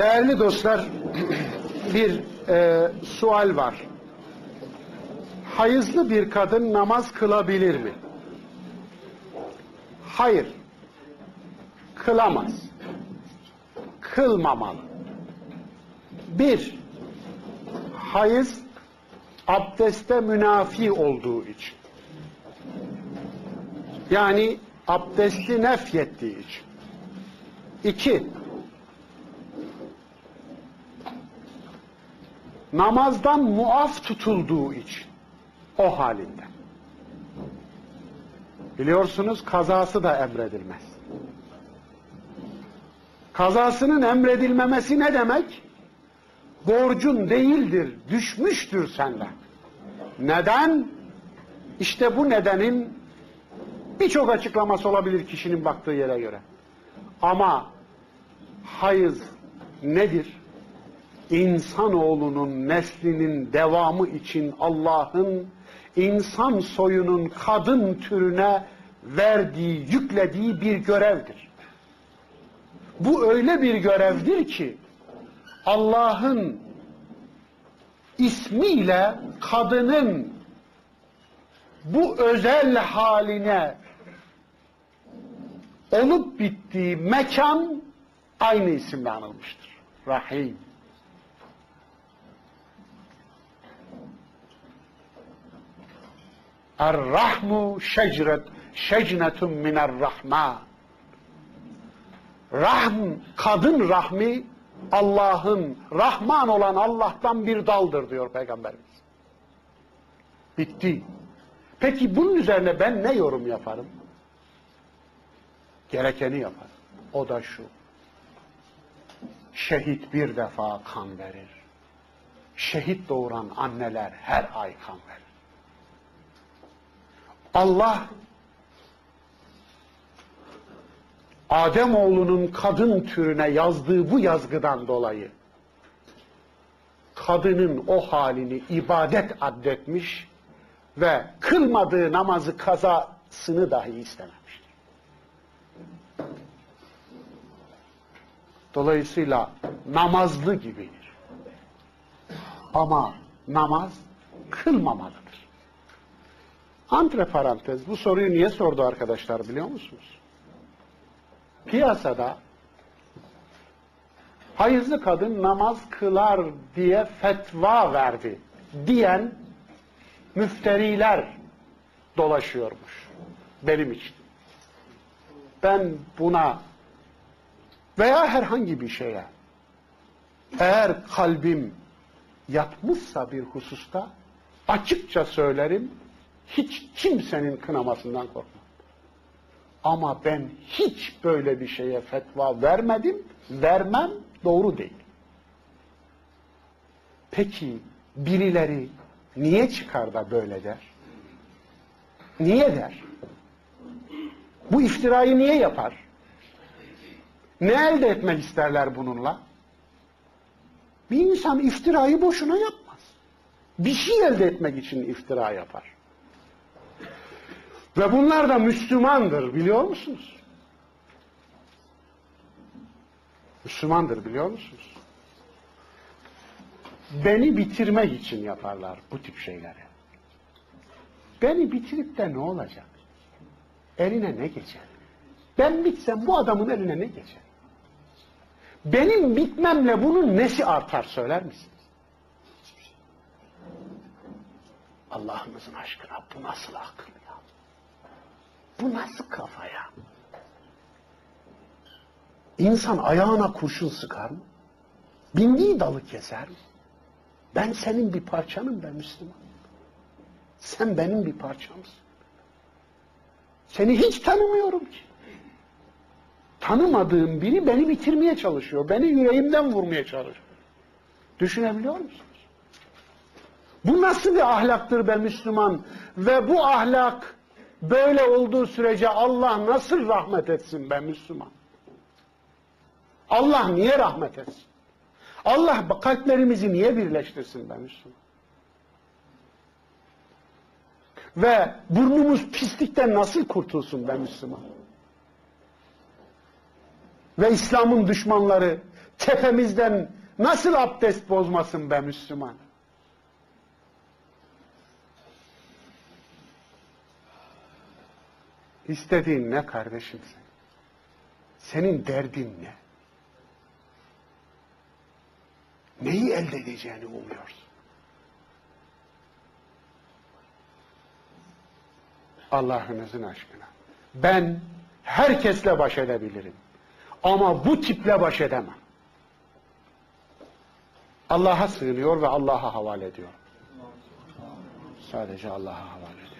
Değerli dostlar, bir e, sual var. Hayızlı bir kadın namaz kılabilir mi? Hayır. Kılamaz. Kılmamalı. Bir, hayız abdeste münafi olduğu için. Yani abdesti nefyettiği için. İki, namazdan muaf tutulduğu için o halinde. Biliyorsunuz kazası da emredilmez. Kazasının emredilmemesi ne demek? Borcun değildir, düşmüştür senden. Neden? İşte bu nedenin birçok açıklaması olabilir kişinin baktığı yere göre. Ama hayız nedir? İnsanoğlunun neslinin devamı için Allah'ın insan soyunun kadın türüne verdiği, yüklediği bir görevdir. Bu öyle bir görevdir ki Allah'ın ismiyle kadının bu özel haline olup bittiği mekan aynı isimle anılmıştır. Rahim. Er-rahmu şecret, şecnetun mine'r-rahman. Rahm, kadın rahmi Allah'ın, Rahman olan Allah'tan bir daldır diyor Peygamberimiz. Bitti. Peki bunun üzerine ben ne yorum yaparım? Gerekeni yaparım. O da şu. Şehit bir defa kan verir. Şehit doğuran anneler her ay kan verir. Allah Adem oğlunun kadın türüne yazdığı bu yazgıdan dolayı kadının o halini ibadet addetmiş ve kılmadığı namazı kazasını dahi istememiştir. Dolayısıyla namazlı gibidir. Ama namaz kılmamalıdır. Antreparantez bu soruyu niye sordu arkadaşlar biliyor musunuz? Piyasada hayızlı kadın namaz kılar diye fetva verdi diyen müfteriler dolaşıyormuş benim için. Ben buna veya herhangi bir şeye eğer kalbim yatmışsa bir hususta açıkça söylerim hiç kimsenin kınamasından korkmam. Ama ben hiç böyle bir şeye fetva vermedim, vermem doğru değil. Peki birileri niye çıkar da böyle der? Niye der? Bu iftirayı niye yapar? Ne elde etmek isterler bununla? Bir insan iftirayı boşuna yapmaz. Bir şey elde etmek için iftira yapar. Ve bunlar da Müslümandır biliyor musunuz? Müslümandır biliyor musunuz? Beni bitirmek için yaparlar bu tip şeyleri. Beni bitirip de ne olacak? Eline ne geçer? Ben bitsem bu adamın eline ne geçer? Benim bitmemle bunun nesi artar söyler misiniz? Allah'ınızın aşkına bu nasıl akıl ya? Bu nasıl kafa ya? İnsan ayağına kurşun sıkar mı? Bindiği dalı keser mi? Ben senin bir parçanım ben Müslüman. Sen benim bir parçamsın. Seni hiç tanımıyorum ki. Tanımadığım biri beni bitirmeye çalışıyor. Beni yüreğimden vurmaya çalışıyor. Düşünebiliyor musunuz? Bu nasıl bir ahlaktır be Müslüman? Ve bu ahlak böyle olduğu sürece Allah nasıl rahmet etsin be Müslüman? Allah niye rahmet etsin? Allah kalplerimizi niye birleştirsin be Müslüman? Ve burnumuz pislikten nasıl kurtulsun be Müslüman? Ve İslam'ın düşmanları tepemizden nasıl abdest bozmasın be Müslüman? İstediğin ne kardeşim sen? Senin derdin ne? Neyi elde edeceğini umuyorsun? Allah'ınızın aşkına. Ben herkesle baş edebilirim. Ama bu tiple baş edemem. Allah'a sığınıyor ve Allah'a havale ediyor. Sadece Allah'a havale ediyor.